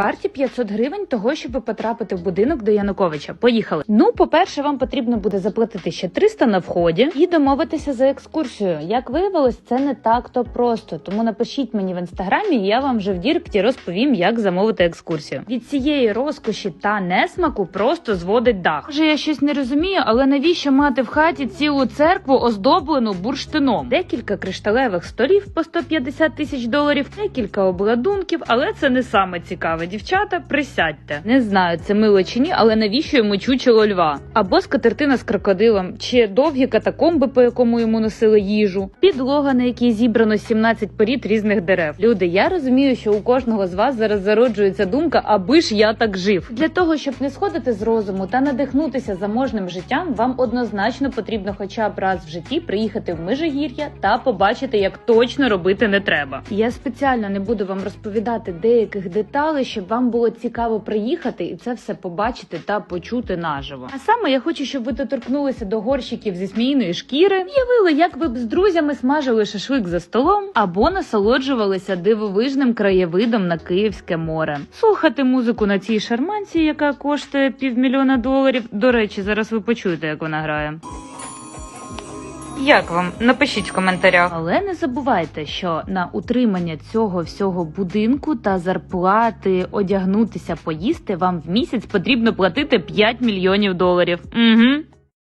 варті 500 гривень того, щоб потрапити в будинок до Януковича. Поїхали. Ну, по-перше, вам потрібно буде заплатити ще 300 на вході і домовитися за екскурсію. Як виявилось, це не так то просто. Тому напишіть мені в інстаграмі, і я вам вже в Діректі розповім, як замовити екскурсію. Від цієї розкоші та несмаку просто зводить дах. Може, я щось не розумію, але навіщо мати в хаті цілу церкву оздоблену бурштином? Декілька кришталевих столів по 150 тисяч доларів, декілька обладунків, але це не саме цікаве. Дівчата, присядьте. Не знаю, це мило чи ні, але навіщо йому чучело льва? Або скатертина з крокодилом, чи довгі катакомби, по якому йому носили їжу, підлога, на якій зібрано 17 порід різних дерев. Люди, я розумію, що у кожного з вас зараз зароджується думка, аби ж я так жив. Для того, щоб не сходити з розуму та надихнутися заможним життям, вам однозначно потрібно хоча б раз в житті приїхати в Межигір'я та побачити, як точно робити не треба. Я спеціально не буду вам розповідати деяких деталей, щоб вам було цікаво приїхати і це все побачити та почути наживо. А саме я хочу, щоб ви доторкнулися до горщиків зі змійної шкіри, уявили, як ви б з друзями смажили шашлик за столом або насолоджувалися дивовижним краєвидом на Київське море. Слухати музику на цій шарманці, яка коштує півмільйона доларів. До речі, зараз ви почуєте, як вона грає. Як вам? Напишіть в коментарях. Але не забувайте, що на утримання цього всього будинку та зарплати, одягнутися, поїсти вам в місяць потрібно платити 5 мільйонів доларів. Угу.